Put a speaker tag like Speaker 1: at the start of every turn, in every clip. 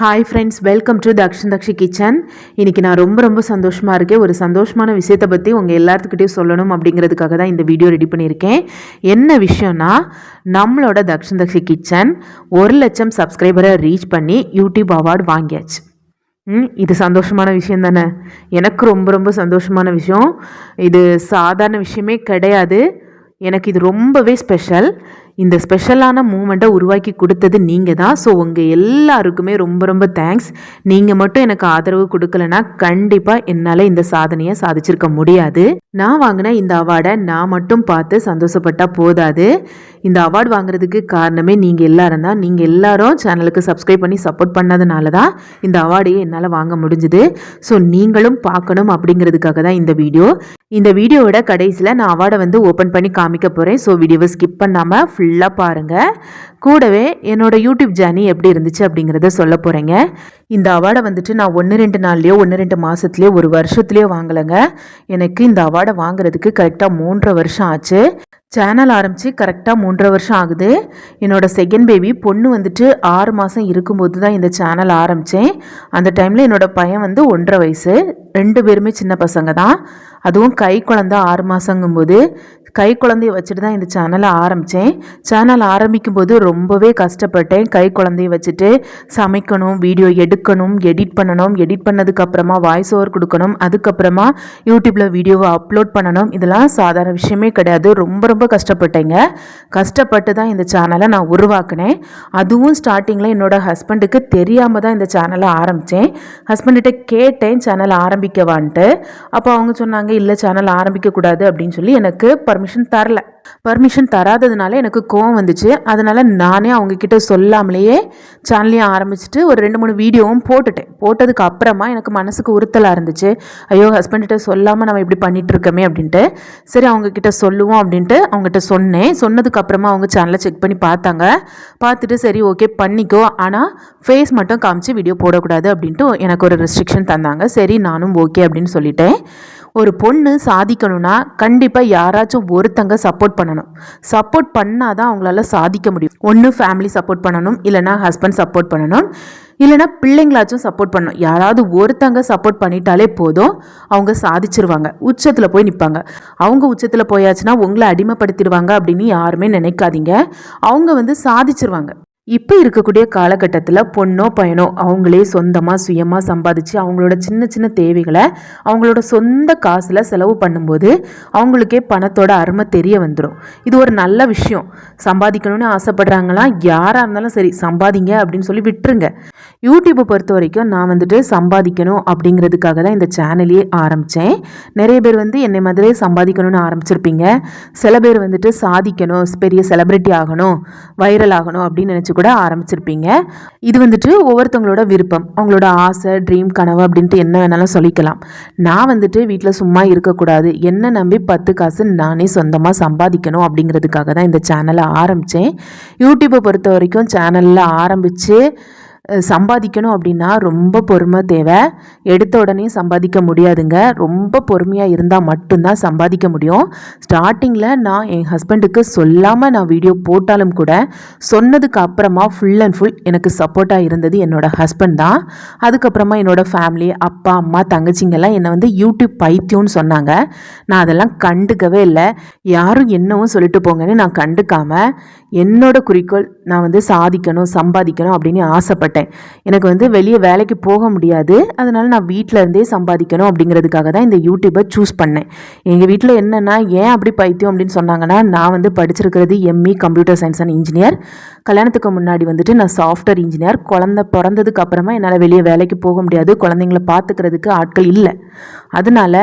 Speaker 1: Hi friends welcome to Dakshan Dakshi kitchen இன்றைக்கி நான் ரொம்ப ரொம்ப சந்தோஷமாக இருக்கேன். ஒரு சந்தோஷமான விஷயத்தை பற்றி உங்கள் எல்லாத்துக்கிட்டையும் சொல்லணும் அப்படிங்கிறதுக்காக தான் இந்த வீடியோ ரெடி பண்ணியிருக்கேன். என்ன விஷயம்னா நம்மளோட தக்ஷன் தக்ஷி கிச்சன் ஒரு லட்சம் சப்ஸ்கிரைபரை ரீச் பண்ணி யூடியூப் அவார்டு வாங்கியாச்சு. இது சந்தோஷமான விஷயம் தானே? எனக்கு ரொம்ப ரொம்ப சந்தோஷமான விஷயம். இது சாதாரண விஷயமே கிடையாது. எனக்கு இது ரொம்பவே ஸ்பெஷல் இந்த ஸ்பெஷலான மூமெண்ட்டை உருவாக்கி கொடுத்தது நீங்கள் தான். ஸோ உங்கள் எல்லாருக்குமே ரொம்ப ரொம்ப தேங்க்ஸ் நீங்கள் மட்டும் எனக்கு ஆதரவு கொடுக்கலனா கண்டிப்பாக என்னால் இந்த சாதனையை சாதிச்சிருக்க முடியாது. நான் வாங்கின இந்த அவார்டை நான் மட்டும் பார்த்து சந்தோஷப்பட்டால் போதாது. இந்த அவார்டு வாங்குறதுக்கு காரணமே நீங்கள் எல்லாரும் தான். நீங்கள் எல்லாரும் சேனலுக்கு சப்ஸ்கிரைப் பண்ணி சப்போர்ட் பண்ணதுனால தான் இந்த அவார்டையே என்னால் வாங்க முடிஞ்சுது. ஸோ நீங்களும் பார்க்கணும் அப்படிங்கிறதுக்காக தான் இந்த வீடியோ இந்த வீடியோவோட கடைசியில் நான் அவார்டை வந்து ஓப்பன் பண்ணி காமிக்க போகிறேன் ஸோ வீடியோவை ஸ்கிப் பண்ணாமல் ஃபுல்லாக பாருங்கள் கூடவே என்னோடய யூடியூப் ஜேர்னி எப்படி இருந்துச்சு அப்படிங்கிறத சொல்ல போகிறேங்க இந்த அவார்டை வந்துட்டு நான் ஒன்று ரெண்டு நாள்லையோ ஒன்று ரெண்டு மாதத்துலேயோ ஒரு வருஷத்துலேயோ வாங்கலைங்க. எனக்கு இந்த அவார்டை வாங்குறதுக்கு கரெக்டாக மூன்றரை வருஷம் ஆச்சு. சேனல் ஆரம்பித்து கரெக்டாக மூன்றரை வருஷம் ஆகுது. என்னோட செகண்ட் பேபி பொண்ணு வந்துட்டு ஆறு மாதம் இருக்கும்போது தான் இந்த சேனல் ஆரம்பித்தேன் அந்த டைமில் என்னோட பையன் வந்து ஒன்றரை வயசு. ரெண்டு பேருமே சின்ன பசங்க தான். அதுவும் கை குழந்த ஆறு மாதங்கும்போது கை குழந்தைய வச்சுட்டு தான் இந்த சேனலை ஆரம்பித்தேன் சேனல் ஆரம்பிக்கும் போது ரொம்பவே கஷ்டப்பட்டேன். கை குழந்தைய வச்சுட்டு சமைக்கணும் வீடியோ எடுக்கணும் எடிட் பண்ணணும். எடிட் பண்ணதுக்கப்புறமா வாய்ஸ் ஓவர் கொடுக்கணும். அதுக்கப்புறமா யூடியூப்பில் வீடியோவை அப்லோட் பண்ணணும். இதெல்லாம் சாதாரண விஷயமே கிடையாது. ரொம்ப ரொம்ப கஷ்டப்பட்டேங்க. கஷ்டப்பட்டு தான் இந்த சேனலை நான் உருவாக்கினேன். அதுவும் ஸ்டார்டிங்கில் என்னோட ஹஸ்பண்டுக்கு தெரியாமல் தான் இந்த சேனலை ஆரம்பித்தேன் ஹஸ்பண்ட்கிட்ட கேட்டேன் சேனல் ஆரம்பிக்கவான்ட்டு. அப்போ அவங்க சொன்னாங்க இல்லை சேனல் ஆரம்பிக்கக்கூடாது அப்படின்னு சொல்லி எனக்கு பர்மிஷன் பர்மிஷன் தரல. பர்மிஷன் தராததுனால எனக்கு கோவம் வந்துச்சு. அதனால் நானே அவங்கக்கிட்ட சொல்லாமலேயே சேனலையும் ஆரம்பிச்சுட்டு ஒரு ரெண்டு மூணு வீடியோவும் போட்டுட்டேன். போட்டதுக்கு அப்புறமா எனக்கு மனசுக்கு உறுத்தலாக இருந்துச்சு. ஐயோ ஹஸ்பண்ட்கிட்ட சொல்லாமல் நம்ம இப்படி பண்ணிகிட்ருக்கோமே அப்படின்ட்டு. சரி அவங்கக்கிட்ட சொல்லுவோம் அப்படின்ட்டு அவங்ககிட்ட சொன்னேன். சொன்னதுக்கு அப்புறமா அவங்க சேனலை செக் பண்ணி பார்த்தாங்க. பார்த்துட்டு சரி ஓகே பண்ணிக்கோ. ஆனால் ஃபேஸ் மட்டும் காமிச்சு வீடியோ போடக்கூடாது அப்படின்ட்டு எனக்கு ஒரு ரெஸ்ட்ரிக்ஷன் தந்தாங்க. சரி நானும் ஓகே அப்படின்னு சொல்லிட்டேன். ஒரு பொண்ணு சாதிக்கணும்னா கண்டிப்பாக யாராச்சும் ஒருத்தங்க சப்போர்ட் பண்ணணும். சப்போர்ட் பண்ணால் தான் அவங்களால சாதிக்க முடியும். ஒன்று ஃபேமிலி சப்போர்ட் பண்ணணும் இல்லைனா ஹஸ்பண்ட் சப்போர்ட் பண்ணணும் இல்லைனா பிள்ளைங்களாச்சும் சப்போர்ட் பண்ணணும். யாராவது ஒருத்தங்க சப்போர்ட் பண்ணிட்டாலே போதும் அவங்க சாதிச்சிருவாங்க. உச்சத்தில் போய் நிற்பாங்க அவங்க உச்சத்தில் போயாச்சுன்னா உங்களை அடிமைப்படுத்திடுவாங்க அப்படின்னு யாருமே நினைக்காதீங்க. அவங்க வந்து சாதிச்சிருவாங்க. இப்போ இருக்கக்கூடிய காலகட்டத்தில் பொண்ணோ பையனோ அவங்களே சொந்தமாக சுயமாக சம்பாதிச்சு அவங்களோட சின்ன சின்ன தேவைகளை அவங்களோட சொந்த காசில் செலவு பண்ணும்போது அவங்களுக்கே பணத்தோட அருமை தெரிய வந்துடும் இது ஒரு நல்ல விஷயம். சம்பாதிக்கணும்னு ஆசைப்படுறாங்களா? யாராக இருந்தாலும் சரி சம்பாதிங்க அப்படின்னு சொல்லி விட்டுருங்க. யூடியூப்பை பொறுத்த வரைக்கும் நான் வந்துட்டு சம்பாதிக்கணும் அப்படிங்கிறதுக்காக தான் இந்த சேனலையே ஆரம்பித்தேன் நிறைய பேர் வந்து என்னை மாதிரியே சம்பாதிக்கணும்னு ஆரம்பிச்சிருப்பீங்க. சில பேர் வந்துட்டு சாதிக்கணும் பெரிய செலிப்ரிட்டி ஆகணும் வைரல் ஆகணும் அப்படின்னு நினச்சி கூட ஆரம்பிச்சிருப்பீங்க. இது வந்துட்டு ஒவ்வொருத்தவங்களோட விருப்பம். அவங்களோட ஆசை ட்ரீம் கனவு அப்படின்ட்டு என்ன வேணாலும் சொல்லிக்கலாம். நான் வந்துட்டு வீட்டில் சும்மா இருக்கக்கூடாது. என்ன நம்பி பத்து காசு நானே சொந்தமாக சம்பாதிக்கணும் அப்படிங்கிறதுக்காக தான் இந்த சேனலை ஆரம்பித்தேன் யூடியூப்பை பொறுத்த வரைக்கும் சேனலில் ஆரம்பித்து சம்பாதிக்கணும் அப்படின்னா ரொம்ப பொறுமை தேவை. எடுத்த உடனே சம்பாதிக்க முடியாதுங்க. ரொம்ப பொறுமையாக இருந்தால் மட்டும்தான் சம்பாதிக்க முடியும். ஸ்டார்டிங்கில் நான் என் ஹஸ்பண்டுக்கு சொல்லாமல் நான் வீடியோ போட்டாலும் கூட சொன்னதுக்கு அப்புறமா ஃபுல் அண்ட் ஃபுல் எனக்கு சப்போர்ட்டாக இருந்தது என்னோட ஹஸ்பண்ட் தான். அதுக்கப்புறமா என்னோடய ஃபேமிலி அப்பா அம்மா தங்கச்சிங்கெல்லாம் என்னை வந்து யூடியூப் பைத்தியம்னு சொன்னாங்க. நான் அதெல்லாம் கண்டுக்கவே இல்லை. யாரும் என்னவும் சொல்லிட்டு போங்கன்னு நான் கண்டுக்காமல் என்னோட குறிக்கோள் நான் வந்து சாதிக்கணும் சம்பாதிக்கணும் அப்படின்னு ஆசைப்பட்டேன். எனக்கு வந்து வெளியே வேலைக்கு போக முடியாது. அதனால் நான் வீட்டில் இருந்தே சம்பாதிக்கணும் அப்படிங்கிறதுக்காக தான் இந்த யூடியூப்பை சூஸ் பண்ணேன். எங்கள் வீட்டில் என்னென்னா ஏன் அப்படி பைத்தியம்? அப்படின்னு சொன்னாங்கன்னா நான் வந்து படிச்சிருக்கிறது ME computer science and engineer கல்யாணத்துக்கு முன்னாடி வந்துட்டு நான் சாஃப்ட்வேர் இன்ஜினியர் குழந்த பிறந்ததுக்கு அப்புறமா என்னால் வெளியே வேலைக்கு போக முடியாது. குழந்தைங்கள பார்த்துக்கிறதுக்கு ஆட்கள் இல்லை. அதனால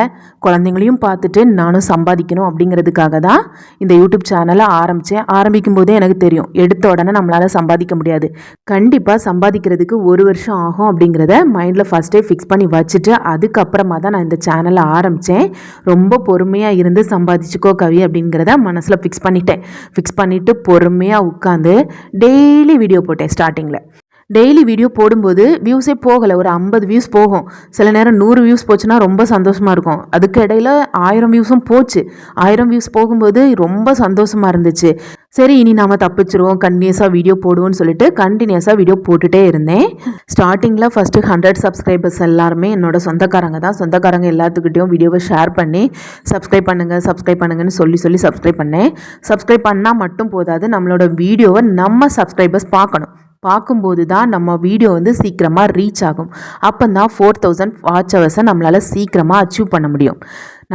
Speaker 1: குழந்தைங்களையும் பார்த்துட்டு நானும் சம்பாதிக்கணும் அப்படிங்கிறதுக்காக தான் இந்த யூடியூப் சேனலை ஆரம்பித்தேன் ஆரம்பிக்கும் போதே எனக்கு தெரியும். எடுத்த உடனே நம்மளால் சம்பாதிக்க முடியாது. கண்டிப்பாக சம்பாதிக்கிறதுக்கு ஒரு வருஷம் ஆகும் அப்படிங்கிறத மைண்டில் ஃபஸ்ட்டே ஃபிக்ஸ் பண்ணி வச்சுட்டு அதுக்கப்புறமா தான் நான் இந்த சேனலை ஆரம்பித்தேன் ரொம்ப பொறுமையாக இருந்து சம்பாதிச்சுக்கோ கவி அப்படிங்கிறத மனசில் ஃபிக்ஸ் பண்ணிட்டேன். ஃபிக்ஸ் பண்ணிவிட்டு பொறுமையாக உட்காந்து டெய்லி வீடியோ போட்டேன் ஸ்டார்டிங்கில் டெய்லி வீடியோ போடும்போது வியூஸே போகலை. ஒரு ஐம்பது வியூஸ் போகும். சில நேரம் நூறு வியூஸ் போச்சுன்னா ரொம்ப சந்தோஷமாக இருக்கும். அதுக்கு இடையில ஆயிரம் வியூஸும் போச்சு. ஆயிரம் வியூஸ் போகும்போது ரொம்ப சந்தோஷமாக இருந்துச்சு. சரி இனி நாம தப்பிச்சிருவோம். கண்டினியூஸாக வீடியோ போடுவோம்னு சொல்லிட்டு கண்டினியூஸாக வீடியோ போட்டுகிட்டே இருந்தேன். ஸ்டார்டிங்கில் ஃபஸ்ட்டு ஹண்ட்ரட் சப்ஸ்கிரைபர்ஸ் எல்லாருமே என்னோட சொந்தக்காரங்க தான். சொந்தக்காரங்க எல்லாத்துக்கிட்டையும் வீடியோவை ஷேர் பண்ணி சப்ஸ்கிரைப் பண்ணுங்கள் சப்ஸ்கிரைப் பண்ணுங்கன்னு சொல்லி சொல்லி சப்ஸ்கிரைப் பண்ணேன். சப்ஸ்கிரைப் பண்ணால் மட்டும் போதாது நம்மளோட வீடியோவை நம்ம சப்ஸ்கிரைபர்ஸ் பார்க்கணும். பார்க்கும்போது தான் நம்ம வீடியோ வந்து சீக்கிரமாக ரீச் ஆகும். அப்போ தான் ஃபோர் தௌசண்ட் வாட்ச் ஹவர்ஸை நம்மளால் சீக்கிரமாக அச்சீவ் பண்ண முடியும்.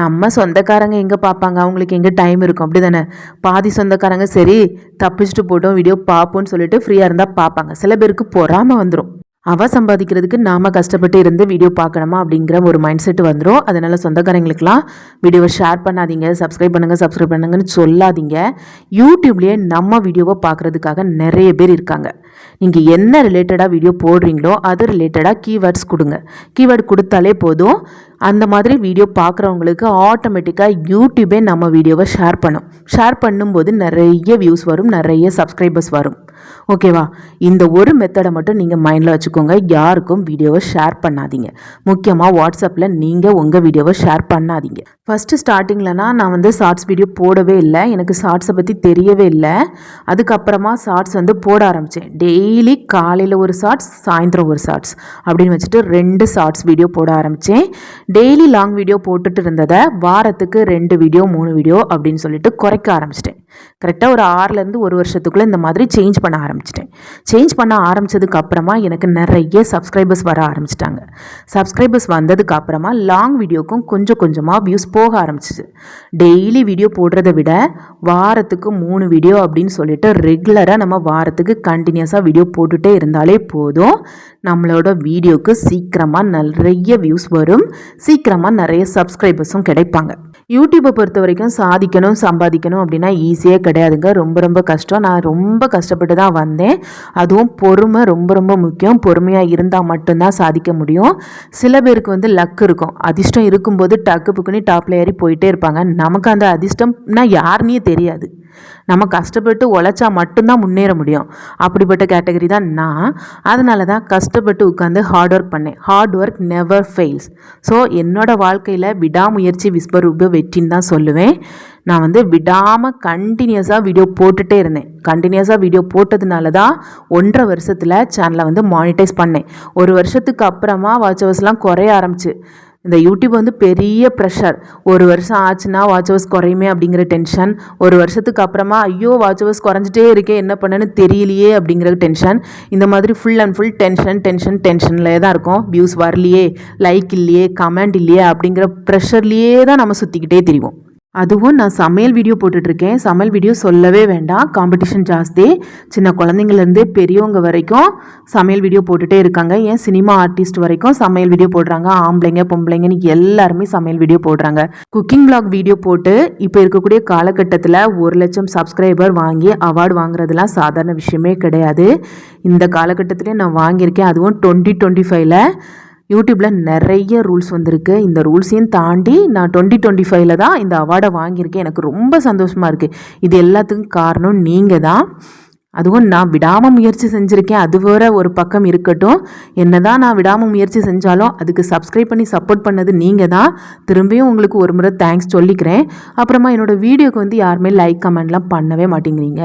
Speaker 1: நம்ம சொந்தக்காரங்க எங்கே பார்ப்பாங்க? அவங்களுக்கு எங்கே டைம் இருக்கும்? அப்படி தானே பாதி சொந்தக்காரங்க சரி தப்பிச்சுட்டு போட்டோம் வீடியோ பார்ப்போம்னு சொல்லிட்டு ஃப்ரீயாக இருந்தால் பார்ப்பாங்க. சில பேருக்கு பொறாமல் வந்துடும் அவள் சம்பாதிக்கிறதுக்கு நாம் கஷ்டப்பட்டு இருந்து வீடியோ பார்க்கணுமா அப்படிங்கிற ஒரு மைண்ட் செட் வந்துடும் அதனால் சொந்தக்காரங்களுக்கெல்லாம் வீடியோவை ஷேர் பண்ணாதீங்க. சப்ஸ்கிரைப் பண்ணுங்கள் சப்ஸ்கிரைப் பண்ணுங்கன்னு சொல்லாதீங்க. யூடியூப்லேயே நம்ம வீடியோவை பார்க்குறதுக்காக நிறைய பேர் இருக்காங்க. நீங்கள் என்ன ரிலேட்டடாக வீடியோ போடுறீங்களோ அது ரிலேட்டடாக கீவேர்ட்ஸ் கொடுங்க. கீவேர்டு கொடுத்தாலே போதும். அந்த மாதிரி வீடியோ பார்க்குறவங்களுக்கு ஆட்டோமேட்டிக்காக யூடியூபே நம்ம வீடியோவை ஷேர் பண்ணும். ஷேர் பண்ணும்போது நிறைய வியூஸ் வரும் நிறைய சப்ஸ்கிரைபர்ஸ் வரும். ஓகேவா? இந்த ஒரு மெத்தடை மட்டும் நீங்கள் மைண்டில் வச்சுக்கோங்க. யாருக்கும் வீடியோவை ஷேர் பண்ணாதீங்க. முக்கியமாக வாட்ஸ்அப்பில் நீங்கள் உங்கள் வீடியோவை ஷேர் பண்ணாதீங்க. ஃபஸ்ட்டு ஸ்டார்டிங்லனா நான் வந்து ஷார்ட்ஸ் வீடியோ போடவே இல்லை. எனக்கு ஷார்ட்ஸை பற்றி தெரியவே இல்லை. அதுக்கப்புறமா ஷார்ட்ஸ் வந்து போட ஆரம்பித்தேன் டெய்லி காலையில் ஒரு ஷார்ட்ஸ் சாயந்தரம் ஒரு ஷார்ட்ஸ் அப்படின்னு வச்சுட்டு ரெண்டு ஷார்ட்ஸ் வீடியோ போட ஆரம்பித்தேன் டெய்லி லாங் வீடியோ போட்டுட்டு இருந்ததை வாரத்துக்கு ரெண்டு வீடியோ மூணு வீடியோ அப்படின்னு சொல்லிட்டு குறைக்க ஆரம்பிச்சிட்டேன். கரெக்டாக ஒரு ஆறுலேருந்து ஒரு வருஷத்துக்குள்ளே இந்த மாதிரி சேஞ்ச் பண்ண ஆரம்பிச்சிட்டேன். சேஞ்ச் பண்ண ஆரம்பித்ததுக்கு அப்புறமா எனக்கு நிறைய சப்ஸ்கிரைபர்ஸ் வர ஆரம்பிச்சிட்டாங்க. சப்ஸ்கிரைபர்ஸ் வந்ததுக்கு அப்புறமா லாங் வீடியோக்கும் கொஞ்சம் கொஞ்சமாக வியூஸ் போக ஆரம்பிச்சிச்சு டெய்லி வீடியோ போடுறத விட வாரத்துக்கு மூணு வீடியோ அப்படின்னு சொல்லிட்டு ரெகுலராக நம்ம வாரத்துக்கு கண்டினியூஸாக வீடியோ போட்டுகிட்டே இருந்தாலே போதும். நம்மளோட வீடியோக்கு சீக்கிரமாக நிறைய வியூஸ் வரும். சீக்கிரமாக நிறைய சப்ஸ்கிரைபர்ஸும் கிடைப்பாங்க. யூடியூப்பை பொறுத்த வரைக்கும் சாதிக்கணும் சம்பாதிக்கணும் அப்படின்னா ஈஸியே கிடையாதுங்க. ரொம்ப ரொம்ப கஷ்டம். நான் ரொம்ப கஷ்டப்பட்டு தான் வந்தேன். அதுவும் பொறுமை ரொம்ப ரொம்ப முக்கியம். பொறுமையாக இருந்தால் மட்டும்தான் சாதிக்க முடியும். சில பேருக்கு வந்து லக் இருக்கும். அதிர்ஷ்டம் இருக்கும்போது டக்கு புக்குன்னு டாப்பில் ஏறி போயிட்டே இருப்பாங்க. நமக்கு அந்த அதிர்ஷ்டம்னா யாருன்னே தெரியாது. நம்ம கஷ்டப்பட்டு உழைச்சா மட்டும்தான் முன்னேற முடியும். அப்படிப்பட்ட கேட்டகரி தான் நான். அதனால தான் கஷ்டப்பட்டு உட்காந்து ஹார்ட் ஒர்க் பண்ணேன். Hard work never fails so என்னோடய வாழ்க்கையில் விடாமுயற்சி விஸ்வரூப வெற்றின்னு தான் சொல்லுவேன். நான் வந்து விடாமல் கண்டினியூஸாக வீடியோ போட்டுகிட்டே இருந்தேன். கண்டினியூஸாக வீடியோ போட்டதுனால தான் ஒன்றரை வருஷத்தில் சேனலை வந்து மானிட்டைஸ் பண்ணேன். ஒரு வருஷத்துக்கு அப்புறமா வாட்ச் ஹவர்ஸ்லாம் குறைய ஆரம்பிச்சு. இந்த யூடியூப் வந்து பெரிய ப்ரெஷர் ஒரு வருஷம் ஆச்சுன்னா வாட்ச் ஹவர்ஸ் குறையுமே அப்படிங்கிற டென்ஷன் ஒரு வருஷத்துக்கு அப்புறமா ஐயோ வாட்ச் ஹவர்ஸ் குறைஞ்சிட்டே இருக்கே என்ன பண்ணேன்னு தெரியலையே அப்படிங்கிற டென்ஷன் இந்த மாதிரி full and full tension tension டென்ஷன்லேயே தான் இருக்கும். வியூஸ் வரலையே லைக் இல்லையே கமெண்ட் இல்லையே அப்படிங்கிற ப்ரெஷர்லேயே தான் நம்ம சுற்றிக்கிட்டே தெரியும் அதுவும் நான் சமையல் வீடியோ போட்டுட்ருக்கேன். சமையல் வீடியோ சொல்லவே வேண்டாம். காம்படிஷன் ஜாஸ்தி. சின்ன குழந்தைங்கள்லேருந்து பெரியவங்க வரைக்கும் சமையல் வீடியோ போட்டுகிட்டே இருக்காங்க. ஏன்? சினிமா ஆர்டிஸ்ட் வரைக்கும் சமையல் வீடியோ போடுறாங்க. ஆம்பளைங்க பொம்பளைங்கன்னு எல்லாருமே சமையல் வீடியோ போடுறாங்க. குக்கிங் பிளாக் வீடியோ போட்டு இப்போ இருக்கக்கூடிய காலகட்டத்தில் ஒரு லட்சம் சப்ஸ்கிரைபர் வாங்கி அவார்டு வாங்குறதுலாம் சாதாரண விஷயமே கிடையாது. இந்த காலகட்டத்திலே நான் வாங்கியிருக்கேன். அதுவும் டுவெண்ட்டி டுவெண்ட்டி ஃபைவ்ல யூடியூப்பில் நிறைய ரூல்ஸ் வந்திருக்கு. இந்த ரூல்ஸையும் தாண்டி நான் டுவெண்ட்டி டுவெண்ட்டி ஃபைவ்ல தான் இந்த அவார்டை வாங்கியிருக்கேன். எனக்கு ரொம்ப சந்தோஷமாக இருக்குது இது எல்லாத்துக்கும் காரணம் நீங்கள் தான் அதுவும் நான் விடாமல் முயற்சி செஞ்சுருக்கேன். அது வேற ஒரு பக்கம் இருக்கட்டும். என்ன தான் நான் விடாமல் முயற்சி செஞ்சாலும் அதுக்கு சப்ஸ்கிரைப் பண்ணி சப்போர்ட் பண்ணது நீங்கள் தான். திரும்பியும் உங்களுக்கு ஒரு முறை தேங்க்ஸ் சொல்லிக்கிறேன். அப்புறமா என்னோடய வீடியோக்கு வந்து யாருமே லைக் கமெண்ட்லாம் பண்ணவே மாட்டேங்கிறீங்க.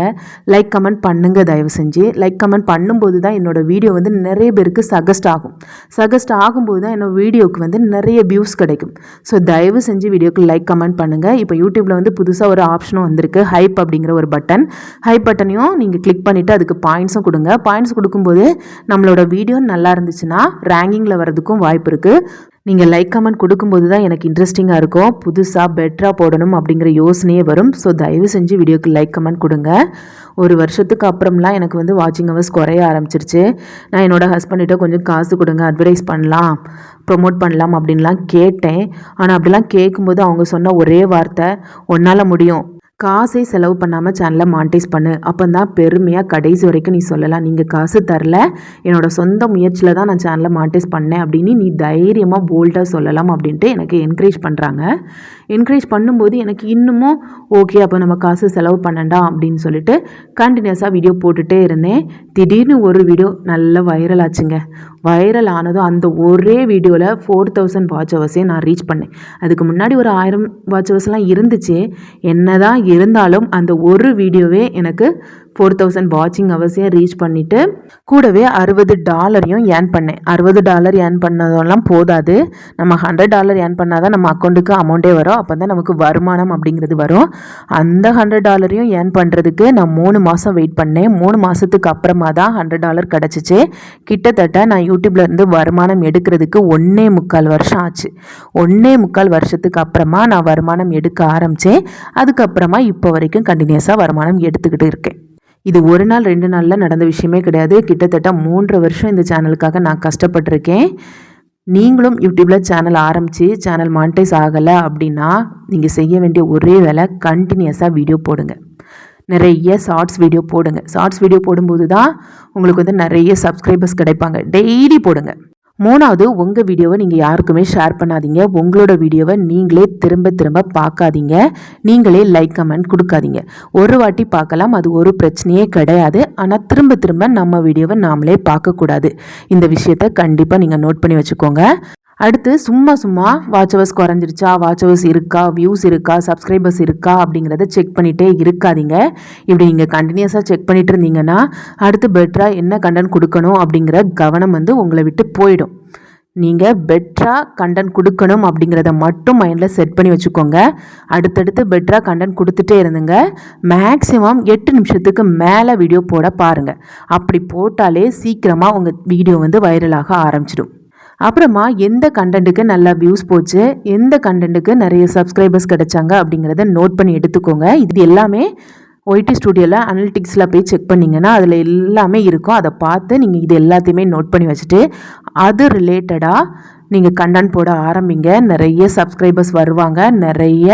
Speaker 1: லைக் கமெண்ட் பண்ணுங்கள் தயவு செஞ்சு. லைக் கமெண்ட் பண்ணும்போது தான் என்னோடய வீடியோ வந்து நிறைய பேருக்கு சஜஸ்ட் ஆகும். சஜஸ்ட் ஆகும்போது தான் என்னோடய வீடியோக்கு வந்து நிறைய வியூஸ் கிடைக்கும். ஸோ தயவு செஞ்சு வீடியோக்கு லைக் கமெண்ட் பண்ணுங்கள் இப்போ யூடியூப்பில் வந்து புதுசாக ஒரு ஆப்ஷனும் வந்திருக்கு. ஹைப் அப்படிங்கிற ஒரு பட்டன் ஹைப் பட்டனையும் நீங்கள் கிளிக் பண்ணிவிட்டு அதுக்கு பாயிண்ட்ஸும் கொடுங்க. பாயிண்ட்ஸ் கொடுக்கும்போது நம்மளோட வீடியோ நல்லா இருந்துச்சுன்னா ரேங்கிங்கில் வரதுக்கும் வாய்ப்பு இருக்குது நீங்கள் லைக் கமெண்ட் கொடுக்கும்போது தான் எனக்கு இன்ட்ரெஸ்டிங்காக இருக்கும். புதுசாக பெட்டராக போடணும் அப்படிங்கிற யோசனையே வரும். ஸோ தயவு செஞ்சு வீடியோக்கு லைக் கமெண்ட் கொடுங்க. ஒரு வருஷத்துக்கு அப்புறம்லாம் எனக்கு வந்து வாட்சிங் ஹவர்ஸ் குறைய ஆரம்பிச்சிருச்சு. நான் என்னோடய ஹஸ்பண்ட்கிட்ட கொஞ்சம் காசு கொடுங்க அட்வர்டைஸ் பண்ணலாம் ப்ரொமோட் பண்ணலாம் அப்படின்லாம் கேட்டேன். ஆனால் அப்படிலாம் கேட்கும்போது அவங்க சொன்ன ஒரே வார்த்தை ஒன்றால் முடியும். காசே செலவு பண்ணாமல் சேனலை மானிட்டைஸ் பண்ணு. அப்போ தான் பெருமையாக கடைசி வரைக்கும் நீ சொல்லலாம். நீங்கள் காசு தரல. என்னோடய சொந்த முயற்சியில் தான் நான் சேனலை மானிட்டைஸ் பண்ணேன் அப்படின்னு நீ தைரியமாக போல்டாக சொல்லலாம் அப்படின்ட்டு எனக்கு என்கரேஜ் பண்ணுறாங்க என்கரேஜ் பண்ணும்போது எனக்கு இன்னமும் ஓகே அப்போ நம்ம காசு செலவு பண்ணண்டாம் அப்படின்னு சொல்லிட்டு கண்டினியூஸாக வீடியோ போட்டுகிட்டே இருந்தேன். திடீர்னு ஒரு வீடியோ நல்லா வைரல் ஆச்சுங்க. வைரல் ஆனதும் அந்த ஒரே வீடியோவில் ஃபோர் தௌசண்ட் வாட்ச் ஹவர்ஸே நான் ரீச் பண்ணேன். அதுக்கு முன்னாடி ஒரு ஆயிரம் வாட்ச் ஹவர்ஸ்லாம் இருந்துச்சு. என்ன தான் இருந்தாலும் அந்த ஒரு வீடியோவே எனக்கு ஃபோர் தௌசண்ட் வாட்சிங் அவர்ஸையும் ரீச் பண்ணிவிட்டு கூடவே அறுபது டாலரையும் ஏர்ன் பண்ணேன். அறுபது டாலர் ஏர்ன் பண்ணதெல்லாம் போதாது. நம்ம ஹண்ட்ரட் டாலர் ஏர்ன் பண்ணால் தான் நம்ம அக்கௌண்ட்டுக்கு அமௌண்ட்டே வரும். அப்போ தான் நமக்கு வருமானம் அப்படிங்கிறது வரும். அந்த ஹண்ட்ரட் டாலரையும் ஏர்ன் பண்ணுறதுக்கு நான் மூணு மாதம் வெயிட் பண்ணேன். மூணு மாதத்துக்கு அப்புறமா தான் ஹண்ட்ரட் டாலர் கிடச்சிச்சு. கிட்டத்தட்ட நான் யூடியூப்லேருந்து வருமானம் எடுக்கிறதுக்கு ஒன்றே முக்கால் வருஷம் ஆச்சு. ஒன்றே முக்கால் வருஷத்துக்கு அப்புறமா நான் வருமானம் எடுக்க ஆரம்பித்தேன் அதுக்கப்புறமா இப்போ வரைக்கும் கண்டினியூஸாக வருமானம் எடுத்துக்கிட்டு இருக்கேன். இது ஒரு நாள் ரெண்டு நாளில் நடந்த விஷயமே கிடையாது. கிட்டத்தட்ட மூன்று வருஷம் இந்த சேனலுக்காக நான் கஷ்டப்பட்டிருக்கேன். நீங்களும் யூடியூப்பில் சேனல் ஆரம்பித்து சேனல் மானிட்டைஸ் ஆகலை அப்படின்னா நீங்கள் செய்ய வேண்டிய ஒரே வேலை கண்டினியூஸாக வீடியோ போடுங்க. நிறைய ஷார்ட்ஸ் வீடியோ போடுங்க. ஷார்ட்ஸ் வீடியோ போடும்போது தான் உங்களுக்கு வந்து நிறைய சப்ஸ்கிரைபர்ஸ் கிடைப்பாங்க. டெய்லி போடுங்க. மூணாவது உங்கள் வீடியோவை நீங்கள் யாருக்குமே ஷேர் பண்ணாதீங்க. உங்களோட வீடியோவை நீங்களே திரும்ப திரும்ப பார்க்காதீங்க. நீங்களே லைக் கமெண்ட் கொடுக்காதீங்க. ஒரு வாட்டி பார்க்கலாம் அது ஒரு பிரச்சனையே கிடையாது. ஆனால் திரும்ப திரும்ப நம்ம வீடியோவை நாமளே பார்க்கக்கூடாது. இந்த விஷயத்த கண்டிப்பாக நீங்கள் நோட் பண்ணி வச்சுக்கோங்க. அடுத்து சும்மா சும்மா வாட்ச் ஹவர்ஸ் குறைஞ்சிருச்சா? வாட்ச் ஹவர்ஸ் இருக்கா? வியூஸ் இருக்கா? சப்ஸ்கிரைபர்ஸ் இருக்கா? அப்படிங்கிறத செக் பண்ணிகிட்டே இருக்காதீங்க. இப்படி நீங்கள் கண்டினியூஸாக செக் பண்ணிட்டு இருந்தீங்கன்னா அடுத்து பெட்டராக என்ன கண்டென்ட் கொடுக்கணும் அப்படிங்கிற கவனம் வந்து உங்களை விட்டு போயிடும். நீங்கள் பெட்டராக கண்டென்ட் கொடுக்கணும் அப்படிங்கிறத மட்டும் மைண்டில் செட் பண்ணி வச்சுக்கோங்க. அடுத்தடுத்து பெட்டராக கண்டென்ட் கொடுத்துட்டே இருந்துங்க. மேக்ஸிமம் எட்டு நிமிஷத்துக்கு மேலே வீடியோ போட பாருங்கள் அப்படி போட்டாலே சீக்கிரமாக உங்கள் வீடியோ வந்து வைரலாக ஆரம்பிச்சிடும். அப்புறமா எந்த கண்டென்ட்டுக்கு நல்லா வியூஸ் போச்சு எந்த கண்டென்ட்டுக்கு நிறைய சப்ஸ்கிரைபர்ஸ் கிடைச்சாங்க அப்படிங்கிறத நோட் பண்ணி எடுத்துக்கோங்க. இது எல்லாமே ஒய்டி ஸ்டுடியோவில் அனலிட்டிக்ஸில் போய் செக் பண்ணிங்கன்னா அதில் எல்லாமே இருக்கும். அதை பார்த்து நீங்கள் இது எல்லாத்தையுமே நோட் பண்ணி வச்சுட்டு அது ரிலேட்டடாக நீங்கள் கண்டென்ட் போட ஆரம்பிங்க. நிறைய சப்ஸ்கிரைபர்ஸ் வருவாங்க. நிறைய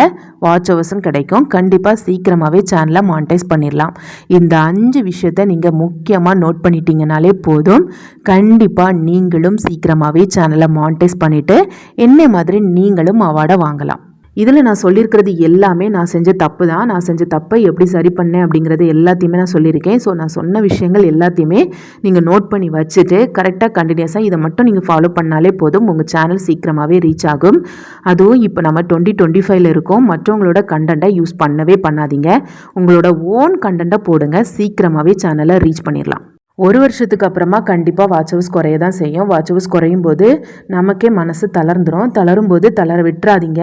Speaker 1: வாட்ச் ஹவர்ஸும் கிடைக்கும். கண்டிப்பாக சீக்கிரமாகவே சேனலை மானிட்டைஸ் பண்ணிடலாம் இந்த அஞ்சு விஷயத்த நீங்கள் முக்கியமாக நோட் பண்ணிட்டீங்கனாலே போதும். கண்டிப்பாக நீங்களும் சீக்கிரமாகவே சேனலை மானிட்டைஸ் பண்ணிவிட்டு என்ன மாதிரி நீங்களும் அவார்டை வாங்கலாம். இதில் நான் சொல்லியிருக்கிறது எல்லாமே நான் செஞ்ச தப்பு தான். நான் செஞ்ச தப்பை எப்படி சரி பண்ணேன் அப்படிங்கிறது எல்லாத்தையுமே நான் சொல்லியிருக்கேன். ஸோ நான் சொன்ன விஷயங்கள் எல்லாத்தையுமே நீங்கள் நோட் பண்ணி வச்சுட்டு கரெக்டாக கண்டினியூஸாக இதை மட்டும் நீங்கள் ஃபாலோ பண்ணாலே போதும். உங்கள் சேனல் சீக்கிரமாகவே ரீச் ஆகும். அதுவும் இப்போ நம்ம டுவெண்ட்டி டுவெண்ட்டி ஃபைவ்ல இருக்கோம். மற்றவங்களோட கண்டென்ட்டை யூஸ் பண்ணவே பண்ணாதீங்க. உங்களோட ஓன் கண்டென்ட்டை போடுங்க. சீக்கிரமாகவே சேனலை ரீச் பண்ணிடலாம். ஒரு வருஷத்துக்கு அப்புறமா கண்டிப்பாக வாட்ச் ஹவுஸ் குறைய தான் செய்யும். வாட்ச் ஹவுஸ் குறையும் போது நமக்கே மனசு தளர்ந்துடும் தளரும் போது தளர விட்டுறாதீங்க.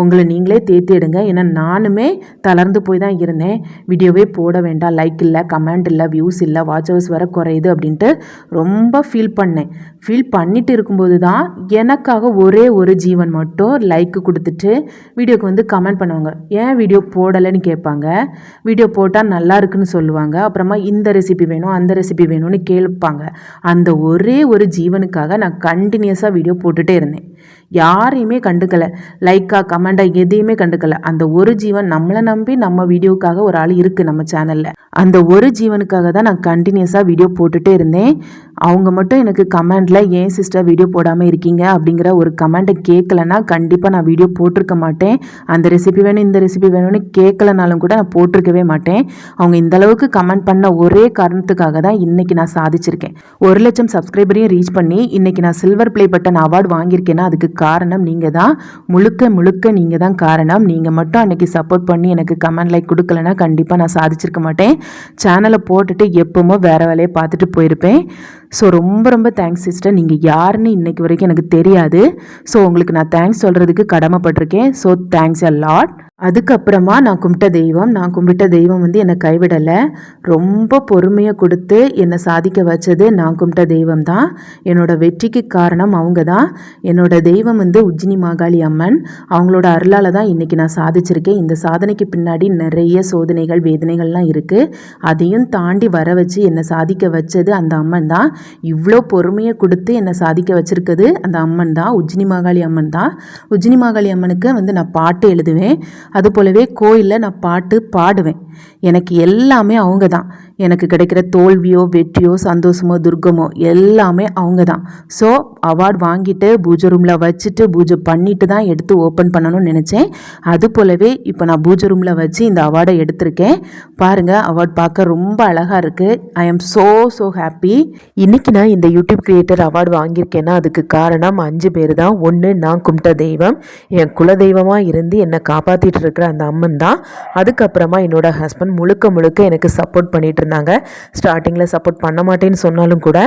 Speaker 1: உங்களை நீங்களே தேத்திடுங்க ஏன்னா நானுமே தளர்ந்து போய் தான் இருந்தேன். வீடியோவே போட வேண்டாம். லைக் இல்லை கமெண்ட் இல்லை வியூஸ் இல்லை வாட்ச் ஹவுஸ் வர குறையுது அப்படின்ட்டு ரொம்ப ஃபீல் பண்ணேன். ஃபீல் பண்ணிட்டு இருக்கும்போது தான் எனக்காக ஒரே ஒரு ஜீவன் மட்டும் லைக்கு கொடுத்துட்டு வீடியோக்கு வந்து கமெண்ட் பண்ணுவாங்க. ஏன் வீடியோ போடலைன்னு கேட்பாங்க. வீடியோ போட்டால் நல்லா இருக்குன்னு சொல்லுவாங்க. அப்புறமா இந்த ரெசிபி வேணும் அந்த ரெசிபி வேணும் வேணும்னு கேட்பாங்க அந்த ஒரே ஒரு ஜீவனுக்காக நான் கண்டினியூஸாக வீடியோ போட்டுகிட்டே இருந்தேன். யாரையுமே கண்டுக்கலை. லைக்கா கமெண்டாக எதையுமே கண்டுக்கலை. அந்த ஒரு ஜீவன் நம்மளை நம்பி நம்ம வீடியோக்காக ஒரு ஆள் இருக்குது நம்ம சேனலில் அந்த ஒரு ஜீவனுக்காக தான் நான் கண்டினியூஸாக வீடியோ போட்டுகிட்டே இருந்தேன். அவங்க மட்டும் எனக்கு கமெண்டில் ஏன் சிஸ்டர் வீடியோ போடாமல் இருக்கீங்க? அப்படிங்கிற ஒரு கமெண்ட்டை கேட்கலன்னா கண்டிப்பாக நான் வீடியோ போட்டிருக்க மாட்டேன். அந்த ரெசிபி வேணும் இந்த ரெசிபி வேணும்னு கேட்கலனாலும் கூட நான் போட்டிருக்கவே மாட்டேன். அவங்க இந்த அளவுக்கு கமெண்ட் பண்ண ஒரே காரணத்துக்காக தான் இன்றைக்கி நான் சாதிச்சிருக்கேன். ஒரு லட்சம் சப்ஸ்கிரைபரையும் ரீச் பண்ணி இன்றைக்கி நான் சில்வர் ப்ளே பட்டன் அவார்டு வாங்கியிருக்கேன்னா அதுக்கு காரணம் நீங்கள் தான் முழுக்க முழுக்க நீங்கள் தான் காரணம். நீங்கள் மட்டும் அன்றைக்கி சப்போர்ட் பண்ணி எனக்கு கமெண்ட் லைக் கொடுக்கலனா கண்டிப்பாக நான் சாதிச்சிருக்க மாட்டேன். சேனலை போட்டுட்டு எப்போமோ வேறு வேலையை பார்த்துட்டு போயிருப்பேன். ஸோ ரொம்ப ரொம்ப தேங்க்ஸ் சிஸ்டர் நீங்கள் யாருன்னு இன்றைக்கி வரைக்கும் எனக்கு தெரியாது. ஸோ உங்களுக்கு நான் தேங்க்ஸ் சொல்கிறதுக்கு கடமைப்பட்டிருக்கேன். ஸோ தேங்க்ஸ் அ லாட் அதுக்கப்புறமா நான் கும்பிட்ட தெய்வம் நான் கும்பிட்ட தெய்வம் வந்து என்னை கைவிடலை. ரொம்ப பொறுமையை கொடுத்து என்னை சாதிக்க வச்சது நான் கும்பிட்ட தெய்வம் தான். என்னோட வெற்றிக்கு காரணம் அவங்க தான். என்னோட தெய்வம் வந்து உஜ்ஜினி மாகாளி அம்மன். அவங்களோட அருளால் தான் இன்றைக்கி நான் சாதிச்சிருக்கேன். இந்த சாதனைக்கு பின்னாடி நிறைய சோதனைகள் வேதனைகள்லாம் இருக்குது அதையும் தாண்டி வர வச்சு என்னை சாதிக்க வச்சது அந்த அம்மன் தான். இவ்வளோ பொறுமையை கொடுத்து என்னை சாதிக்க வச்சுருக்குது அந்த அம்மன் தான். உஜ்ஜினி மாகாளி அம்மன் தான். உஜ்ஜினி மாகாளி அம்மனுக்கு வந்து நான் பாட்டு எழுதுவேன். அது போலவே கோயிலில் நான் பாட்டு பாடுவேன். எனக்கு எல்லாமே அவங்க தான் எனக்கு கிடைக்கிற தோல்வியோ வெற்றியோ சந்தோஷமோ துர்க்கமோ எல்லாமே அவங்க தான் ஸோ அவார்ட் வாங்கிட்டு பூஜை ரூமில் வச்சுட்டு பூஜை பண்ணிட்டு தான் எடுத்து ஓப்பன் பண்ணணும்னு நினச்சேன். அது போலவே இப்போ நான் பூஜை ரூமில் வச்சு இந்த அவார்டை எடுத்திருக்கேன். பாருங்கள் அவார்ட் பார்க்க ரொம்ப அழகாக இருக்குது I am so so happy இன்றைக்கி நான் இந்த யூடியூப் கிரியேட்டர் அவார்டு வாங்கியிருக்கேன்னா அதுக்கு காரணம் அஞ்சு பேர் தான். ஒன்று நான் கும்பிட்ட தெய்வம். என் குலதெய்வமாக இருந்து என்னை காப்பாற்றிட்டு இருக்கிற அந்த அம்மன் தான். அதுக்கப்புறமா என்னோட ஹஸ்பண்ட் முழுக்க முழுக்க எனக்கு சப்போர்ட் பண்ணிட்டு இருந்தாங்க. ஸ்டார்டிங்கில் சப்போர்ட் பண்ண மாட்டேன்னு சொன்னாலும் கூட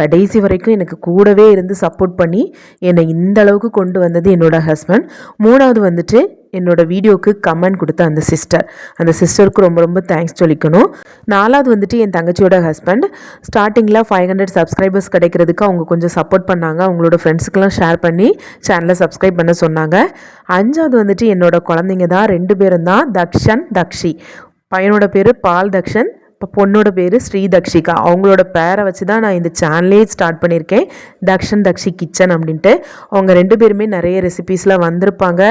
Speaker 1: கடைசி வரைக்கும் எனக்கு கூடவே இருந்து சப்போர்ட் பண்ணி என்னை இந்த அளவுக்கு கொண்டு வந்தது என்னோட ஹஸ்பண்ட் மூணாவது வந்துட்டு என்னோட வீடியோவுக்கு கமெண்ட் கொடுத்த அந்த சிஸ்டர் அந்த சிஸ்டருக்கு ரொம்ப ரொம்ப தேங்க்ஸ் சொல்லிக்கணும். நாலாவது வந்துட்டு என் தங்கச்சியோட ஹஸ்பண்ட் ஸ்டார்டிங்கில் ஃபைவ் ஹண்ட்ரட் சப்ஸ்கிரைபர்ஸ் கிடைக்கிறதுக்கு அவங்க கொஞ்சம் சப்போர்ட் பண்ணாங்க. அவங்களோட ஃப்ரெண்ட்ஸுக்கெல்லாம் ஷேர் பண்ணி சேனலை சப்ஸ்கிரைப் பண்ண சொன்னாங்க. அஞ்சாவது வந்துட்டு என்னோட குழந்தைங்க தான் ரெண்டு பேரும் தான் தக்ஷன் தக்ஷி. பையனோட பேர் பால் தக்ஷன். இப்போ பொண்ணோட பேர் ஸ்ரீ தக்ஷிகா. அவங்களோட பேரை வச்சு தான் நான் இந்த சேனலே ஸ்டார்ட் பண்ணியிருக்கேன். தக்ஷன் தக்ஷி கிச்சன் அப்படின்ட்டு. அவங்க ரெண்டு பேருமே நிறைய ரெசிபீஸ்லாம் வந்திருப்பாங்க.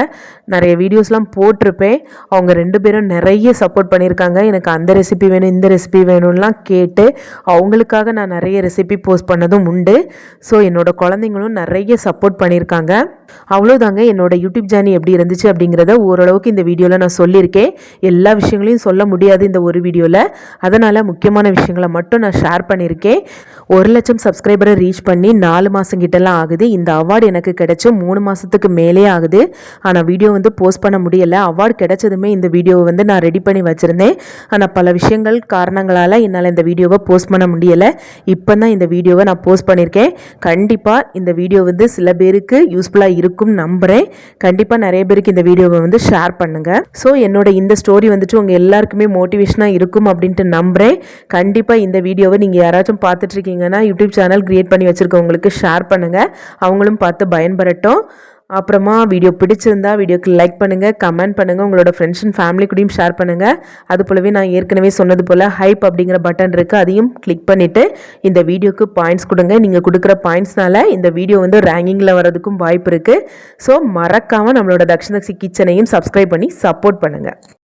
Speaker 1: நிறைய வீடியோஸ்லாம் போட்டிருப்பேன். அவங்க ரெண்டு பேரும் நிறைய சப்போர்ட் பண்ணியிருக்காங்க. எனக்கு அந்த ரெசிபி வேணும் இந்த ரெசிபி வேணும்லாம் கேட்டு அவங்களுக்காக நான் நிறைய ரெசிபி போஸ்ட் பண்ணதும் உண்டு. ஸோ என்னோட குழந்தைங்களும் நிறைய சப்போர்ட் பண்ணியிருக்காங்க. அவ்வளோதாங்க என்னோட யூடியூப் ஜேர்னி எப்படி இருந்துச்சு அப்படிங்கிறத ஓரளவுக்கு இந்த வீடியோவில் நான் சொல்லியிருக்கேன். எல்லா விஷயங்களையும் சொல்ல முடியாது இந்த ஒரு வீடியோவில் அதனால் முக்கியமான விஷயங்களை மட்டும் நான் ஷேர் பண்ணியிருக்கேன். ஒரு லட்சம் சப்ஸ்கிரைபரை ரீச் பண்ணி நாலு மாதம் கிட்டலாம் ஆகுது. இந்த அவார்டு எனக்கு கிடைச்சி மூணு மாதத்துக்கு மேலே ஆகுது. ஆனால் வீடியோ வந்து போஸ்ட் பண்ண முடியலை. அவார்டு கிடைச்சதுமே இந்த வீடியோவை வந்து நான் ரெடி பண்ணி வச்சுருந்தேன். ஆனால் பல விஷயங்கள் காரணங்களால் என்னால் இந்த வீடியோவை போஸ்ட் பண்ண முடியலை. இப்போ தான் இந்த வீடியோவை நான் போஸ்ட் பண்ணியிருக்கேன். கண்டிப்பாக இந்த வீடியோ வந்து சில பேருக்கு யூஸ்ஃபுல்லாக இருக்கும் நம்புகிறேன் கண்டிப்பாக நிறைய பேருக்கு இந்த வீடியோவை வந்து ஷேர் பண்ணுங்கள் ஸோ என்னோட இந்த ஸ்டோரி வந்துட்டு உங்கள் எல்லாருக்குமே மோட்டிவேஷனாக இருக்கும் அப்படின்ட்டு நம்புகிறேன் கண்டிப்பாக இந்த வீடியோவை நீங்கள் யாராச்சும் பார்த்துட்ருக்கீங்கன்னா யூடியூப் சேனல் கிரியேட் பண்ணி வச்சுருக்கவங்களுக்கு ஷேர் பண்ணுங்கள் அவங்களும் பார்த்து பயன்பெறட்டும். அப்புறமா வீடியோ பிடிச்சிருந்தா வீடியோக்கு லைக் பண்ணுங்கள் கமெண்ட் பண்ணுங்கள் உங்களோட ஃப்ரெண்ட்ஸ் அண்ட் ஃபேமிலி கூடயும் ஷேர் பண்ணுங்கள் அது போலவே நான் ஏற்கனவே சொன்னது போல் ஹைப் அப்படிங்கிற பட்டன் இருக்குது அதையும் கிளிக் பண்ணிவிட்டு இந்த வீடியோக்கு பாயிண்ட்ஸ் கொடுங்க. நீங்கள் கொடுக்குற பாயிண்ட்ஸ்னால இந்த வீடியோ வந்து ரேங்கிங்கில் வரதுக்கும் வாய்ப்பு இருக்குது ஸோ மறக்காமல் நம்மளோட தக்ஷணக்ஷி கிச்சனையும் சப்ஸ்கிரைப் பண்ணி சப்போர்ட் பண்ணுங்கள்